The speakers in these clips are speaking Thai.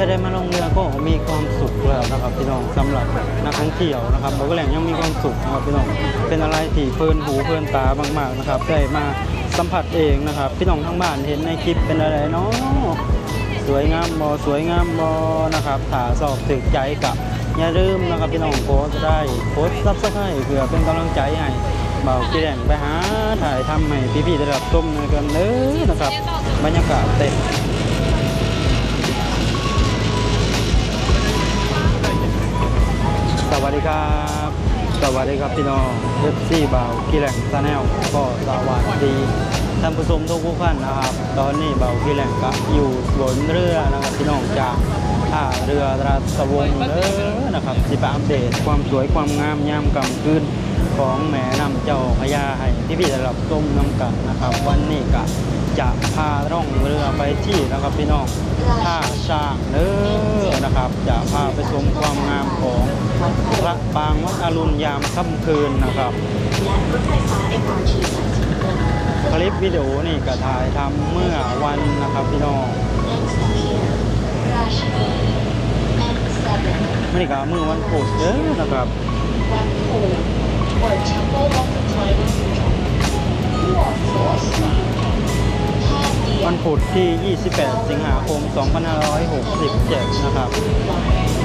ค่ได้มาลงเรือก็มีความสุขแล้วนะครับพี่น้องสำหรับนักท่องเที่ยวนะครับบอกว่าแหล่งยังมีความสุขนะครับพี่น้องเป็นอะไรที่เพลินหูเพลินตามากๆนะครับได้มาสัมผัสเองนะครับพี่น้องทั้งบ้านเห็นในคลิปเป็นอะไรเนาะสวยงามบอสวยงามบอนะครับถ้าสอบถึกใจกับอย่าลืมนะครับพี่น้องโพสได้โพสซับสไครต์เพื่อเป็นกำลังใจให้เบากีแดงไปหาถ่ายทำให้พี่ๆได้รับชมในกันเลยนะครับ บรรยากาศเต็ม วัสดีครับ สวัสดีครับพี่น้องเอฟซีบ่าวกีแหลงซาแนลก็สวัสดีท่านผู้ชมทุกท่านนะครับ ตอนนี้บ่าวกีแหลงก็อยู่บนเรือนะครับพี่น้องจากท่าเรือราชวงศ์เด้อนะครับสิไปอัปเดตความสวยความงามยามกลางคืนของแม่น้ำเจ้าพระยาให้พี่พี่ๆได้รับชมน้ำกันนะครับ วันนี้ก็ จะพาร่องเรือไปที่นะครับพี่น้องท่าช่างเด้อนะครับ จะพาไปชมความงามของพระปางวัดอรุณยามค่ำคืนนะครับคลิปวิดีโอนี่ก็ถ่ายทำเมื่อวันนะครับพี่น้องไม่ได้ก็เมื่อวันพุธเด้อนะครับ วันพุธที่ 28 สิงหาคม 2567 นะครับ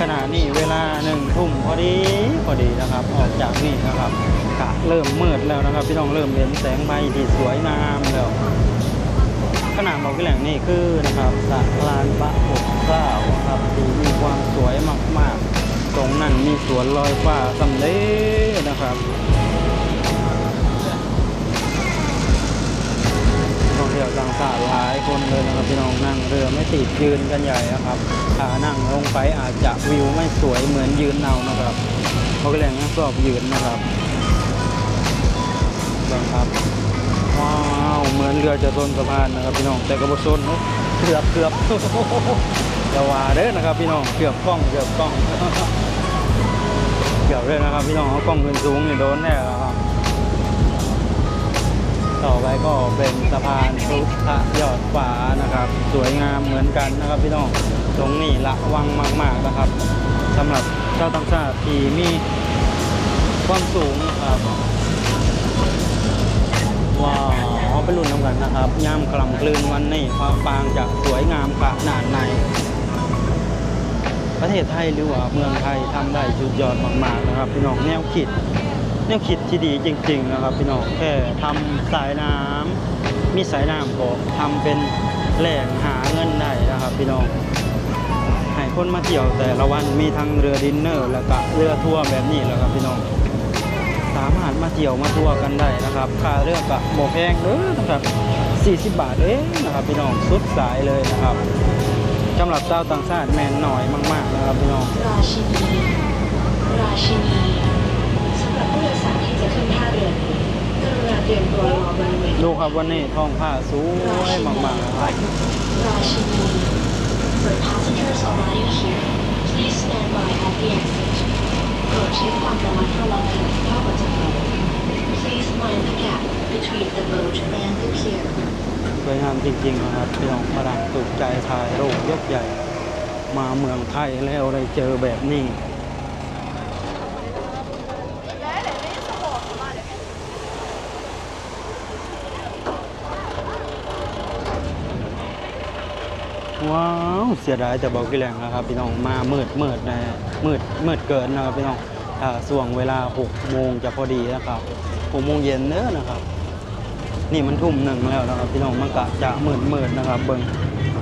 ขณะนี้เวลาหนึ่งทุ่มพอดีพอดีนะครับ ออกจากนี่นะครับกะเริ่มมืดแล้วนะครับ พี่น้องเริ่มเห็นแสงไฟที่สวยงามแล้วขนาดบอกพี่แหล่งนี่คือนะครับสะลานพระปกเกล้าครับที่มีความสวยมากๆ ตรงนั้นมีสวนลอยฟ้าสำเร็จนะครับ เที่ยวต่างชาติหลายคนเลยนะครับพี่น้องนั่งเรือไม่ติดยืนกันใหญ่นะครับถ้านั่งลงไปอาจจะวิวไม่สวยเหมือนยืนเอานะครับเพราะก็เลยงั้นชอบยืนนะครับลองครับว้าวเหมือนเรือจะชนสะพานนะครับพี่น้องแต่กระบชนเนอะเกือบเกือบอย่าว่าเด้อนะครับพี่น้องเกือบกล้องเกือบกล้องเกือบเลยนะครับพี่น้องเอากล้องขึ้นสูงนี่โดนแน่ ต่อไปก็เป็นสะพานพุทธยอดฟ้านะครับ สวยงามเหมือนกันนะครับพี่น้องตรงนี้ระวังมาก ๆนะครับสำหรับเจ้าต่างชาติที่มีความสูงนะครับว้าวไปรุ่นน้ำกันนะครับย่ามกล่ำกลืนวันนี้ความปางจะสวยงามขนาดไหนประเทศไทยหรือว่าเมืองไทยทำได้สุดยอดมากๆนะครับ พี่น้องแนวคิด แนวคิดที่ดีจริง ๆ นะครับพี่น้องแค่ทำสายน้ำมีสายน้ำก็ทำเป็นแหล่งหาเงินได้นะครับพี่น้องให้คนมาเที่ยวแต่ละวันมีทั้งเรือดินเนอร์แล้วก็เรือทัวร์แบบนี้แหละครับพี่น้องสามารถมาเที่ยวมาทัวร์กันได้นะครับค่าเรือกับโบแพงเด้อนะครับ40 บาทเองนะครับพี่น้องสุดสายเลยนะครับสำหรับเจ้าต่างชาติแมนหน่อยมาก ๆ นะครับพี่น้อง ครับวันนี้ท้องผ้าสวยมากๆครับโปรดใช้ความระมัดระวังขณะเข้าออกจากรือ Please mind the gap between the boat and the pier สวยงามจริงๆนะครับพี่น้องฝรั่งถูกใจถ่ายรูปยกใหญ่ มาเมืองไทยแล้วได้เจอแบบนี้ ว้าวเสียดายแต่บอกกี่แหล่งนะครับพี่น้องมามืดมืดนะมืดมืดเกินนะครับพี่น้องถ้าส่วงเวลา6โมงจะพอดีนะครับ6โมงเย็นเนอะนะครับ นี่มันทุ่มหนึ่งแล้วนะครับพี่น้องมันกะจะมืดมืดนะครับเบิ่ง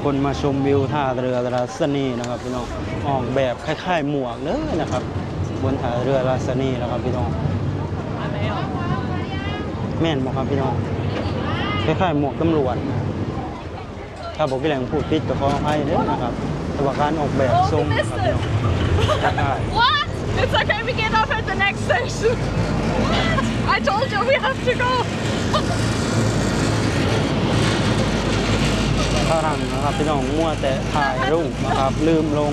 คนมาชมวิวท่าเรือราษนีนะครับพี่น้องออกแบบคล้ายๆหมวกเลยนะครับ บนท่าเรือราษนีนะครับพี่น้องแม่นบอกครับพี่น้องคล้ายๆหมวกตำรวจ ถ้าบอกพี่แหลงพูดผิดก็ขออภัยเด้อนะครับแต่ว่าการออกแบบทรงนะครับพี่น้องคล้าย What? It's okay, we get off at the next station. I told you we have to go. ฝรั่งนะครับพี่น้องมัวแต่ถ่ายรูปนะครับ ลืมลง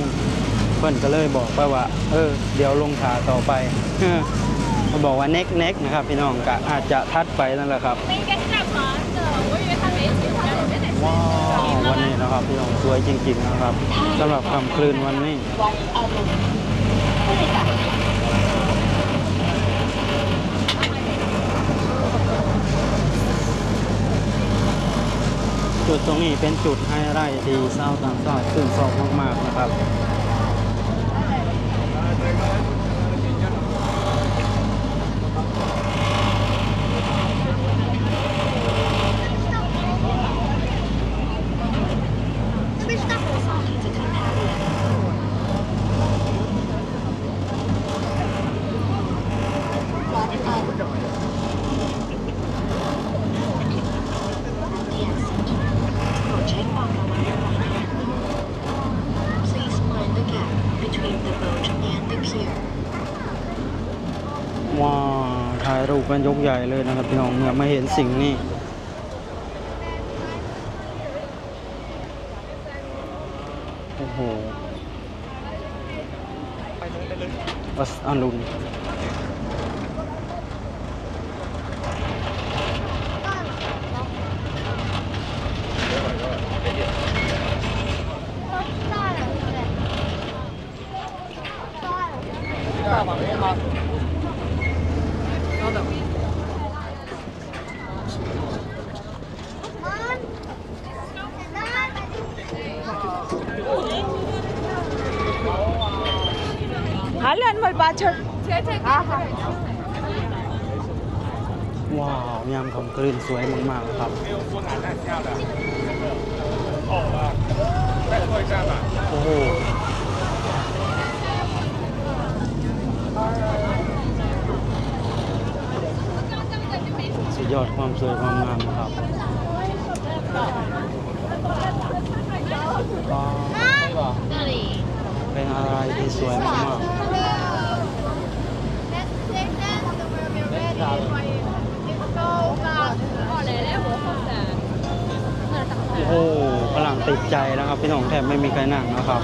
เพื่อนก็เลยบอกไปว่า เออ เดี๋ยวลงขาต่อไปเขาบอกว่าเน็กเน็กนะครับ พี่น้องก็อาจจะทัดไปนั่นแหละครับว้า วันนี้นะครับพี่น้องสวยจริงๆนะครับสำหรับคำคลื่นวันนี้จุดตรงนี้เป็นจุดไฮไลท์ที่ชาวต่างชตื่นสอบมากๆนะครับ ว้าถ่ายรูปกันยกใหญ่เลยนะครับพี่น้องเนี่ยมาเห็นสิ่งนี้โอ้โหวัสอรุณ Hallo ว้าวยามค่ำคืนสวยมากๆครับโอ้โหสุดยอดความสวยความงามนะครับเป็นอะไรที่สวยมากๆ ฝรั่งติดใจแล้วครับ พี่น้องแทบไม่มีใครนั่งนะครับ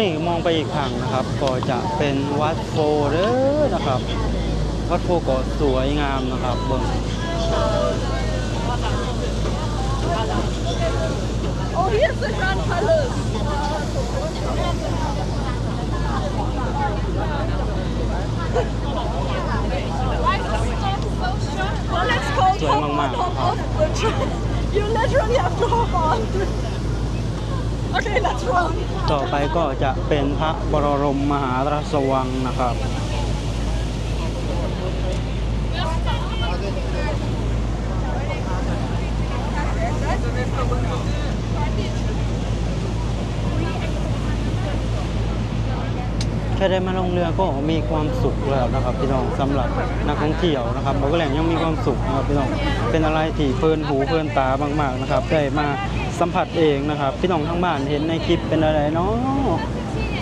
นี่มองไปอีกทางนะครับ ก็จะเป็นวัดโฟเดอร์นะครับ วัดโฟก็สวยงามนะครับเบิ่ง Oh, hier ist der Strandpalast. Well, let's go S วย hop มาก on, ๆ hop ครับ off the train. You literally have to hop on. Okay, let's run. ต่อไปก็จะเป็นพระบรมมหาราชวังนะครับ แค่ได้มาลงเรือก็มีความสุขแล้วนะครับพี่น้องสำหรับนักท่องเที่ยวนะครับบอกแหล่งยังมีความสุขนะครับพี่น้องเป็นอะไรที่เพลินหูเพลินตามาก ๆนะครับ ได้มา สัมผัสเองนะครับ พี่น้องทั้งบ้านเห็นในคลิปเป็นอะไรเนาะ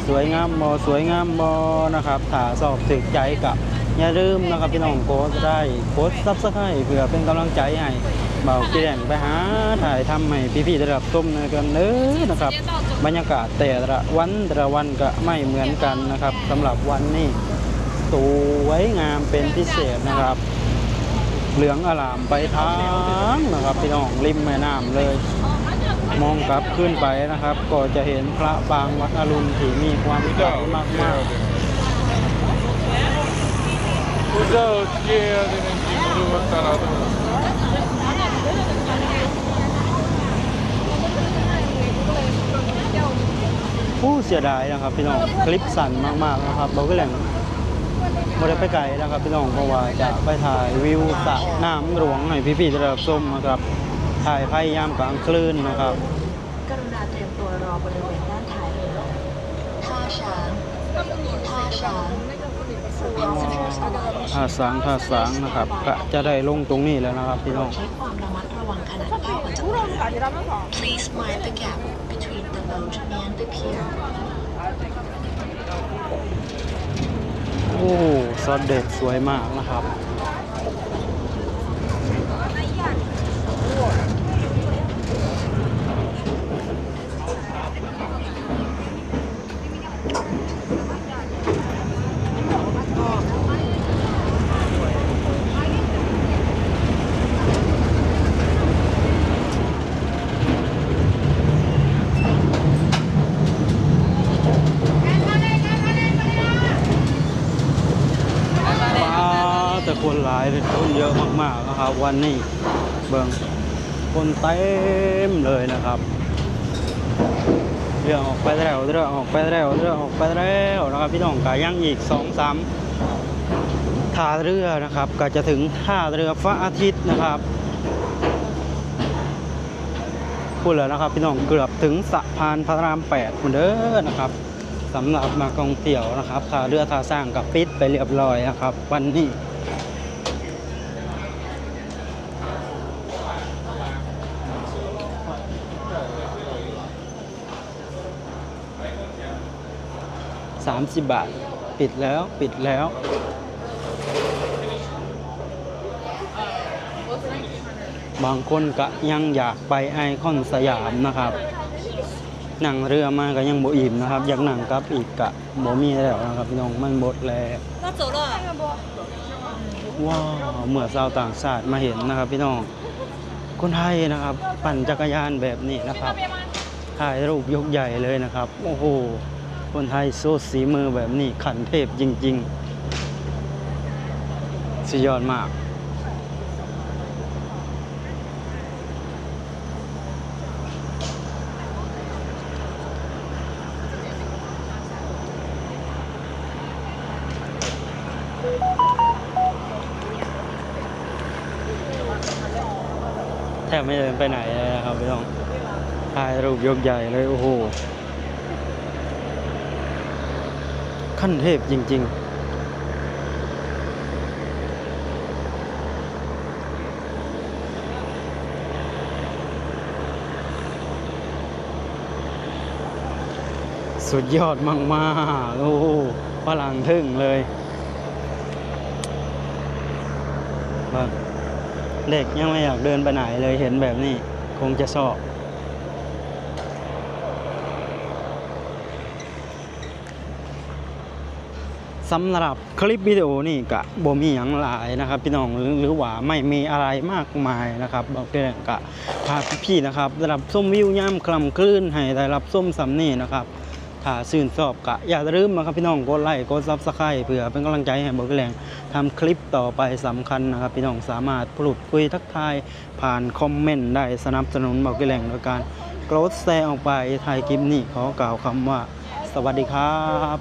สวยงามบอสวยงามบอนะครับถ้าสอบถึกใจกับอย่าลืมนะครับพี่น้องโกดได้โกดซับสไครต์เพื่อเป็นกำลังใจให้เบากี่แหล่งไปหาถ่ายทำให้พี่ๆได้รับชมในกันเด้อนะครับ บรรยากาศแต่ละวันแต่ละวันก็ไม่เหมือนกันนะครับสำหรับวันนี้สวยงามเป็นพิเศษนะครับ เหลืองอลามไปทางนะครับพี่น้องริมแม่น้ำเลย มองกลับขึ้นไปนะครับ ก็จะเห็นพระปางวัดอรุณที่มีความสวยมาก Kuzda ötüye dedim ki bunu taradım. ๆผู้เสียดายนะครับพี่น้องคลิปสั่นมากๆนะครับเราก็แหล่งบ่ได้ไปไกลนะครับพี่น้องเพราะว่าจะไปถ่ายวิวสระน้ำหลวงให้พี่ๆได้รับชมนะครับ ถ่ายไพายามกลางคลื่นนะครับ กรุณาเตรียมตัวรอบริเวณด้านท้ายเรือท่าช้างท่าช้างท่าสางท่าสางนะครับก็จะได้ลงตรงนี้แล้วนะครับพี่น้อง ใช้โอ้ ซอสเด็ดสวยมากนะครับ วันนี้เบิ่งคนเต็มเลยนะครับ เรือออกไปแล้วเรือออกไปแล้วเรือออกไปแล้วนะครับพี่น้องกายังอีกสองสามท่าเรือนะครับ ก็จะถึงท่าเรือฟ้าอาทิตย์นะครับพูดแล้วนะครับพี่น้องเกือบถึงสะพานพระรามแปดคุณเด้อนะครับสำหรับมากองเตี่ยวนะครับท่าเรือท่าสร้างกับปิดไปเรียบร้อยนะครับ วันนี้ 30 บาท ปิดแล้วปิดแล้ว บางคนก็ยังอยากไปไอคอนสยามนะครับ นั่งเรือมาก็ยังโบอิ่มนะครับ อยากนั่งกลับอีกกะโบมีแล้วนะครับพี่น้องมันหมดแล้วว้าวเมื่อชาวต่างชาติมาเห็นนะครับ พี่น้องคนไทยนะครับ ปั่นจักรยานแบบนี้นะครับถ่ายรูปยกใหญ่เลยนะครับ โอ้โห คนไทยโซสีมือแบบนี้ขันเทพจริง ๆสุดยอดมาก แทบไม่เดินไปไหนเลยนะครับพี่น้องถ่ายรูปยกใหญ่เลย โอ้โห ขั้นเทพจริง ๆสุดยอดมากๆโอ้โหพลังทึ่งเลยบังเด็กยังไม่อยากเดินไปไหนเลยเห็นแบบนี้ คงจะชอบ สำหรับคลิปวิดีโอนี่กะบ่มีอย่างหลายนะครับ พี่น้องหรือหว่าไม่มีอะไรมากมายนะครับบอกได้กะพาพี่ๆนะครับได้รับส้มวิวย่ำคลำคลื่นให้ได้รับส้มสำเนีนะครับถ้าชื่นชอบกะอย่าลืมนะครับพี่น้องกดไลค์กดซับสไครต์เพื่อเป็นกำลังใจให้บอกแรงทำคลิปต่อไปสำคัญนะครับ พี่น้องสามารถพูดคุยทักทายผ่านคอมเมนต์ได้สนับสนุนบอกแรงโดยการกดแชร์ออกไปถ่ายคลิปนี้ขอกล่าวคำว่า สวัสดีครับ